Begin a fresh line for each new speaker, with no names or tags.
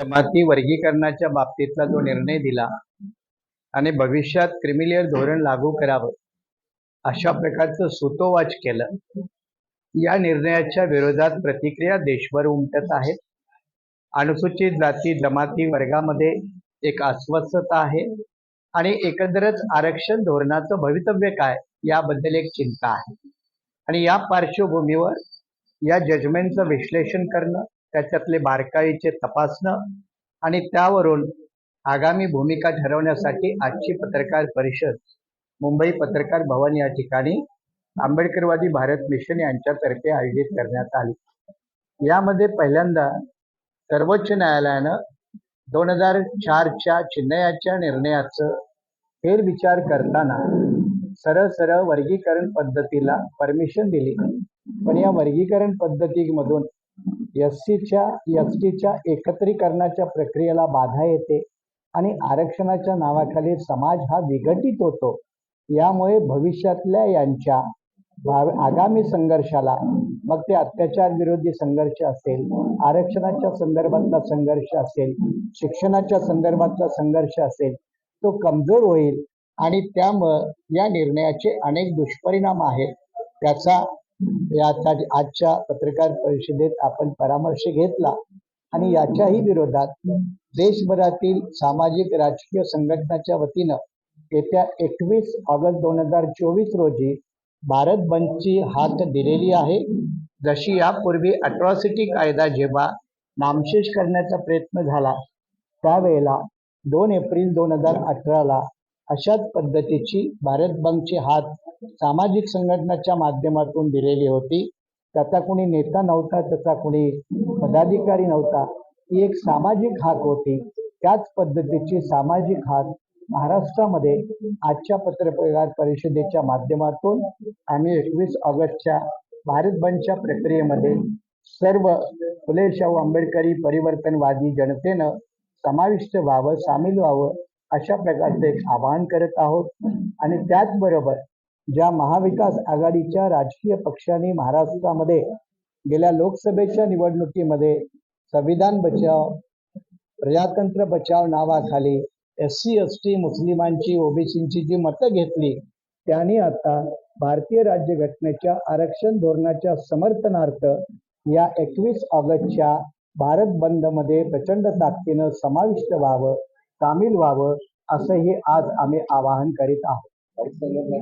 जमाती वर्गीकरणाच्या बाबतीतला जो निर्णय दिला आणि भविष्यात क्रिमिलियर धोरण लागू करावं अशा प्रकारचं सुतोवाच केलं या निर्णयाच्या विरोधात प्रतिक्रिया देशभर उमटत आहेत अनुसूचित जाती जमाती वर्गामध्ये एक अस्वस्थता आहे आणि एकंदरच आरक्षण धोरणाचं भवितव्य काय याबद्दल एक चिंता आहे. आणि या पार्श्वभूमीवर या जजमेंटचं विश्लेषण करणं त्याच्यातले बारकाईचे तपासणं आणि त्यावरून आगामी भूमिका ठरवण्यासाठी आजची पत्रकार परिषद मुंबई पत्रकार भवन या ठिकाणी आंबेडकरवादी भारत मिशन यांच्यातर्फे आयोजित करण्यात आली. यामध्ये पहिल्यांदा सर्वोच्च न्यायालयानं दोन हजार चारच्या चिन्हयाच्या निर्णयाचं फेरविचार करताना सरळ सरळ वर्गीकरण पद्धतीला परमिशन दिली. पण या वर्गीकरण पद्धतीमधून एस सीच्या एस टीच्या एकत्रीकरणाच्या प्रक्रियेला बाधा येते आणि आरक्षणाच्या नावाखाली समाज हा विघटित होतो. यामुळे भविष्यातल्या यांच्या भाव आगामी संघर्षाला मग ते अत्याचार विरोधी संघर्ष असेल आरक्षणाच्या संदर्भातला संघर्ष असेल शिक्षणाच्या संदर्भातला संघर्ष असेल तो कमजोर होईल आणि त्यामुळं या निर्णयाचे अनेक दुष्परिणाम आहेत. त्याचा यासाठी आजच्या पत्रकार परिषदेत आपण परामर्श घेतला आणि याच्याही विरोधात देशभरातील सामाजिक राजकीय संघटनाच्या वतीनं येत्या एकवीस ऑगस्ट दोन हजार चोवीस रोजी भारत बंदची हात दिलेली आहे. जशी यापूर्वी अट्रॉसिटी कायदा जेव्हा नामशेष करण्याचा प्रयत्न झाला त्यावेळेला दोन एप्रिल दोन हजार अठराला अशाच पद्धतीची भारत बंदची हात सामाजिक संघटनाच्या माध्यमातून दिलेली होती. त्याचा कोणी नेता नव्हता त्याचा कोणी पदाधिकारी नव्हता. ही एक सामाजिक हाक होती. त्याच पद्धतीची सामाजिक हाक महाराष्ट्रामध्ये आजच्या पत्रकार परिषदेच्या माध्यमातून आम्ही एकवीस ऑगस्टच्या भारत बंदच्या प्रक्रियेमध्ये सर्व फुले शाहू आंबेडकरी परिवर्तनवादी जनतेनं समाविष्ट व्हावं सामील व्हावं अशा प्रकारचं एक आवाहन करत आहोत. आणि त्याचबरोबर ज्या महाविकास आघाडीच्या राजकीय पक्षांनी महाराष्ट्रामध्ये गेल्या लोकसभेच्या निवडणुकीमध्ये संविधान बचाव प्रजातंत्र बचाव नावाखाली एस सी एस टी मुस्लिमांची ओबीसींची जी मतं घेतली त्यांनी आता भारतीय राज्यघटनेच्या आरक्षण धोरणाच्या समर्थनार्थ या एकवीस ऑगस्टच्या भारत बंदमध्ये प्रचंड ताकदीनं समाविष्ट व्हावं सामील व्हावं असंही आज आम्ही आवाहन करीत आहोत. Barcelona